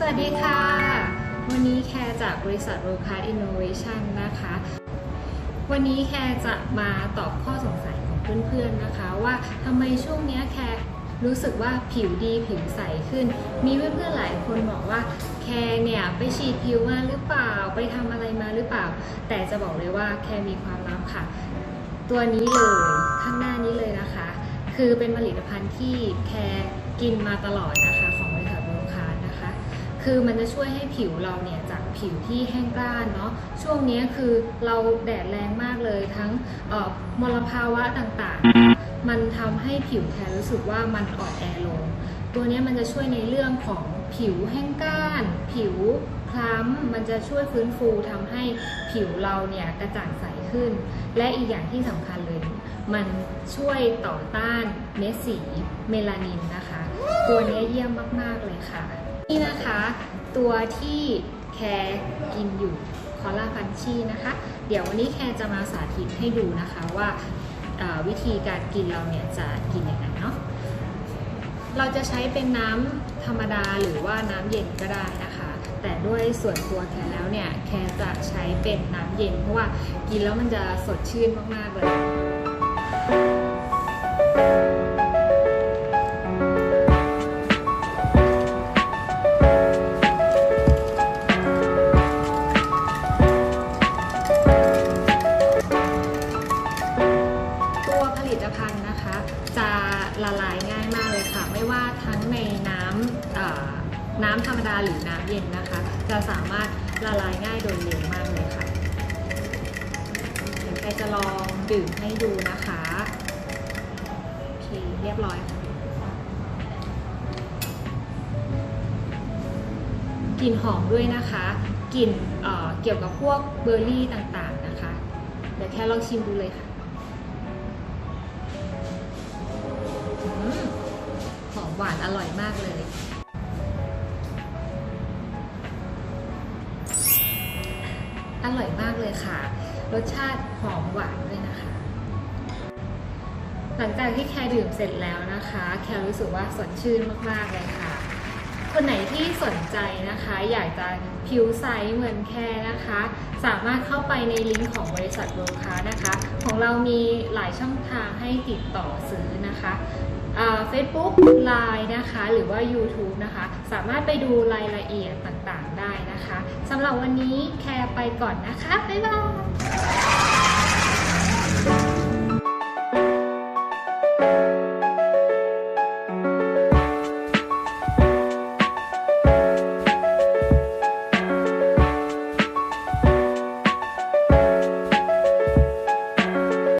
สวัสดีค่ะ วันนี้แคร์จากบริษัท World Class Innovation นะคะ วันนี้แคร์จะมาตอบข้อสงสัยของเพื่อนๆนะคะ ว่าทำไมช่วงนี้แคร์รู้สึกว่าผิวดีผิวใสขึ้น มีเพื่อนๆหลายคนบอกว่าแคร์เนี่ย ไปฉีดผิวมาหรือเปล่า ไปทำอะไรมาหรือเปล่า แต่จะบอกเลยว่าแคร์มีความลับค่ะ ตัวนี้เลยข้างหน้านี้เลยนะคะ คือเป็นผลิตภัณฑ์ที่แคร์กินมาตลอดนะคะ คือมันจะช่วยให้ผิวเราเนี่ยจากผิวที่แห้งกร้านเนาะช่วงนี้คือเราแดดแรงมากเลยทั้งมลภาวะต่างๆ มันทำให้ผิวแคร์รู้สึกว่ามันอ่อนแอลง ตัวนี้มันจะช่วยในเรื่องของผิวแห้งกร้าน ผิวคล้ำมันจะช่วยฟื้นฟูทำให้ผิวเราเนี่ยกระจ่างใสขึ้น และอีกอย่างที่สำคัญเลยมันช่วยต่อต้านเม็ดสีเมลานินนะคะ ตัวนี้เยี่ยมมาก ๆ เลยค่ะ ตัวที่แคร์กินอยู่คอลลาฟันชีนะคะ เดี๋ยววันนี้แคร์จะมาสาธิตให้ดูนะคะว่าวิธีการกินเราเนี่ยจะกินยังไงเนาะเราจะใช้เป็นน้ำธรรมดาหรือว่าน้ำเย็นก็ได้นะคะ แต่ด้วยส่วนตัวแคร์แล้วเนี่ยแคร์จะใช้เป็นน้ำเย็น เพราะว่ากินแล้วมันจะสดชื่นมากๆเลย จะละลายง่ายมากเลยค่ะ ไม่ว่าทั้งในน้ำน้ำธรรมดาหรือน้ำเย็นนะคะ จะสามารถละลายง่ายโดยเร็วมากเลยค่ะเดี๋ยวแกจะลองดื่มให้ดูนะคะโอเคเรียบร้อยค่ะกลิ่นหอมด้วยนะคะกลิ่นเเกี่ยวกับพวกเบอร์รี่ต่างๆนะคะ เดี๋ยวแค่ลองชิมดูเลยค่ะ วานอร่อยมากเลย อร่อยมากเลยค่ะ รสชาติหอมหวานด้วยนะคะ หลังจากที่แคร์ดื่มเสร็จแล้วนะคะ แคร์รู้สึกว่าสดชื่นมากๆเลยค่ะ คนไหนที่สนใจนะคะ อยากจะผิวใสเหมือนแคร์นะคะ สามารถเข้าไปในลิงก์ของบริษัทโรคานะคะ ของเรามีหลายช่องทางให้ติดต่อซื้อนะคะเฟซบุ๊กไลน์นะคะ หรือว่า YouTube นะคะ สามารถไปดูรายละเอียดต่างๆได้นะคะสำหรับวันนี้แคร์ไปก่อนนะคะ บ๊ายบาย